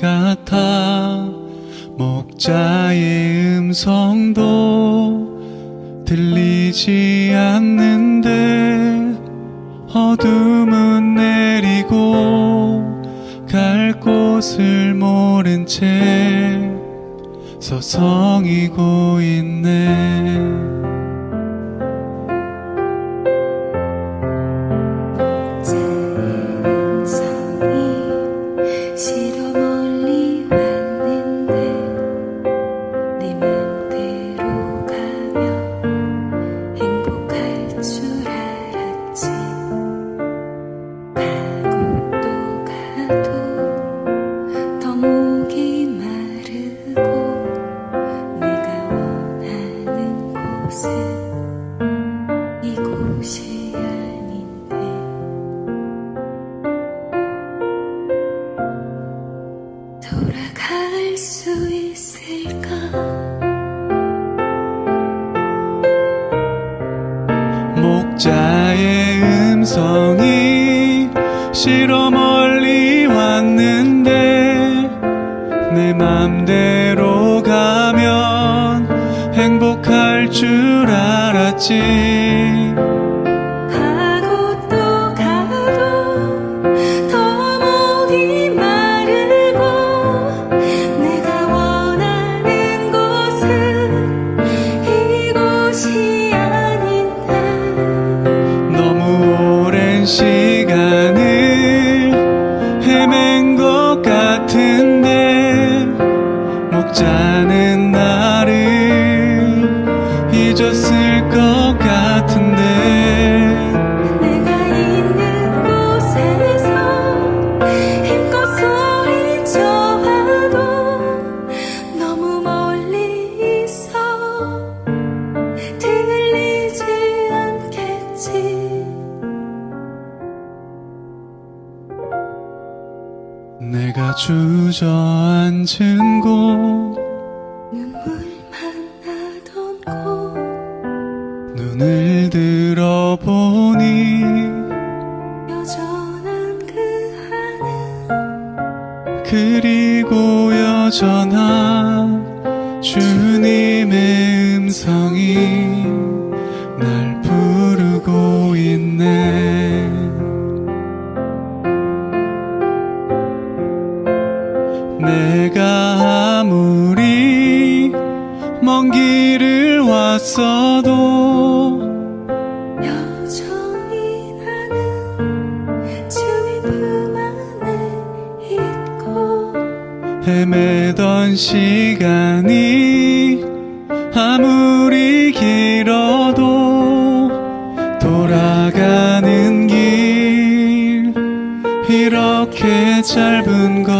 같아. 목자의 음성도 들리지 않는데 어둠은 내리고 갈 곳을 모른 채 서성이고 있네 싫어 멀리 왔는데 내 맘대로 가면 행복할 줄 알았지 주저앉은 곳. 눈물만 나던 곳 눈을 들어보니 여전한 그 하늘. 그리고 여전한 아무리 먼 길을 왔어도 여전히 나는 주님 품 안에 있고 헤매던 시간이 아무리 길어도 돌아가는 길 이렇게 짧은 걸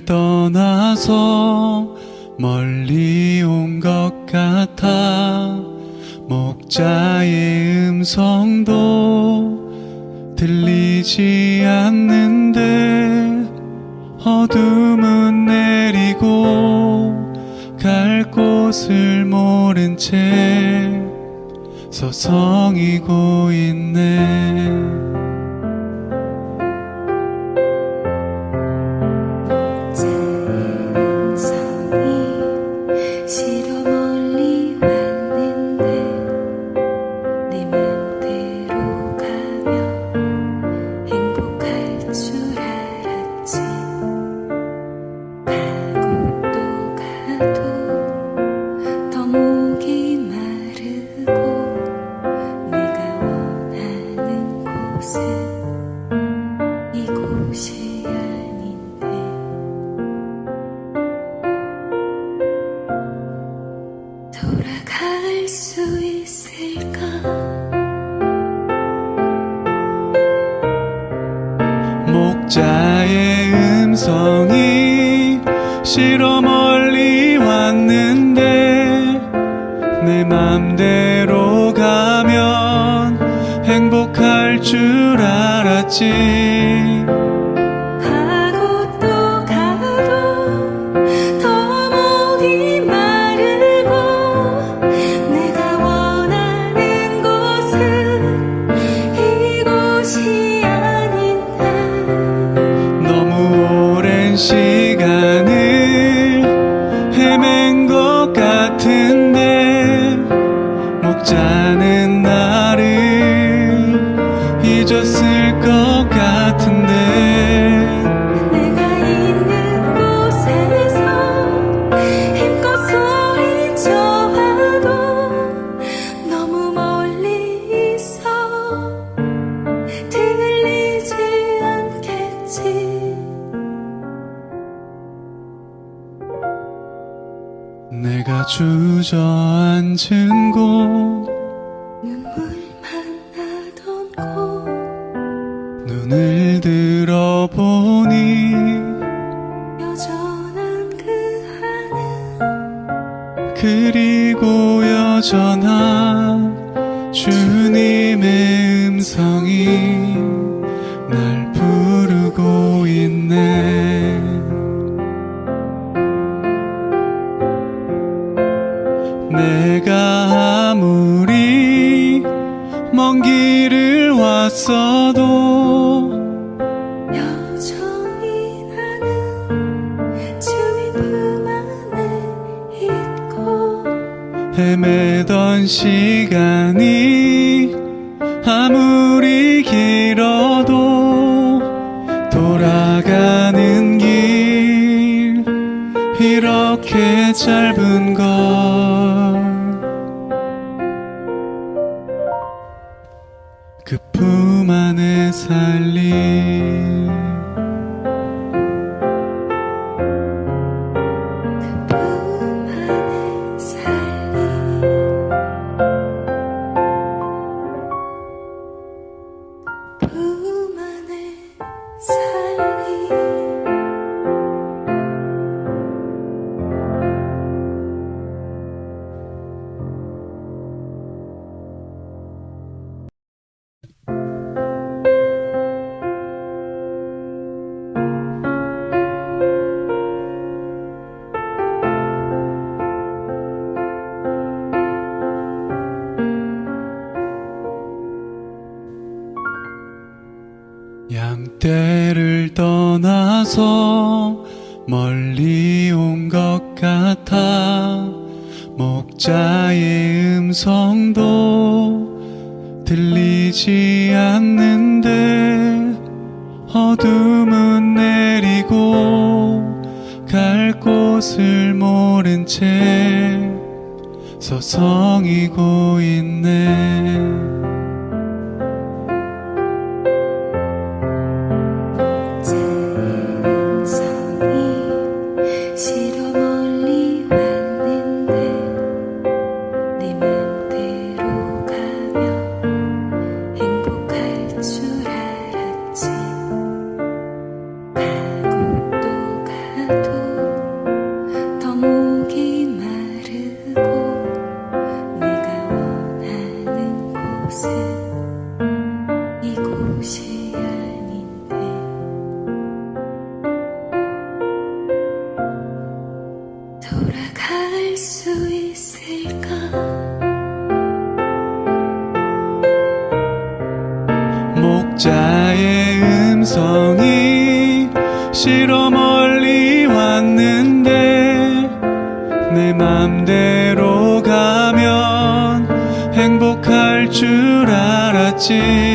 떠나서 멀리 온 것 같아. 목자의 음성도 들리지 않는데 어둠은 내리고 갈 곳을 모른 채 서성이고 있네 행복할 줄 알았지. 가고 또 가도 더 목이 마르고 내가 원하는 곳은 이곳이 아닌데 너무 오랜 시간을 헤맨 것 같은데 목자는 내가 주저앉은 곳. 눈물만 나던 곳 눈을 들어보니 여전한 그 하늘. 그리고 여전한 주님의 음성이 헤매던 시간이 아무리 길어도 돌아가는 길 이렇게 짧은 걸. 그 품 안에 살리 양떼를 떠나서 멀리 온 것 같아 목자의 음성도 들리지 않는데 어둠은 내리고 갈 곳을 모른 채 서성이고 있네 음성이 싫어 멀리 왔는데 내 맘대로 가면 행복할 줄 알았지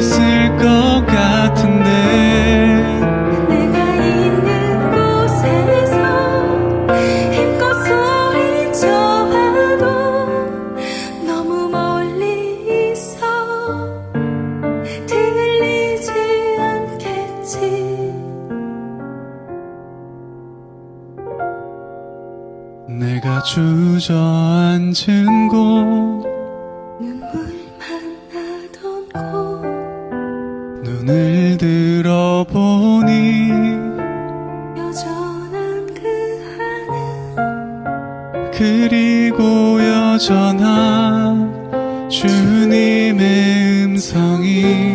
것 같은데. 내가 있는 곳에서 힘껏 소리쳐봐도 너무 멀리 있어. 들리지 않겠지. 내가 주저앉은 곳 전한 주님의 음성이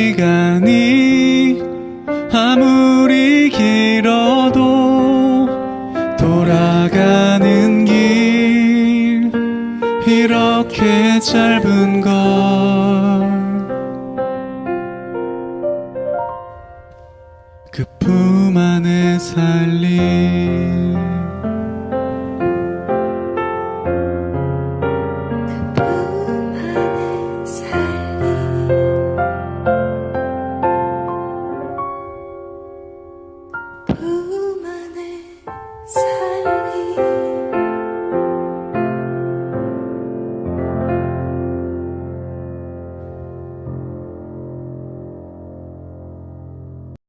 시간이 아무리 길어도 돌아가는 길 이렇게 짧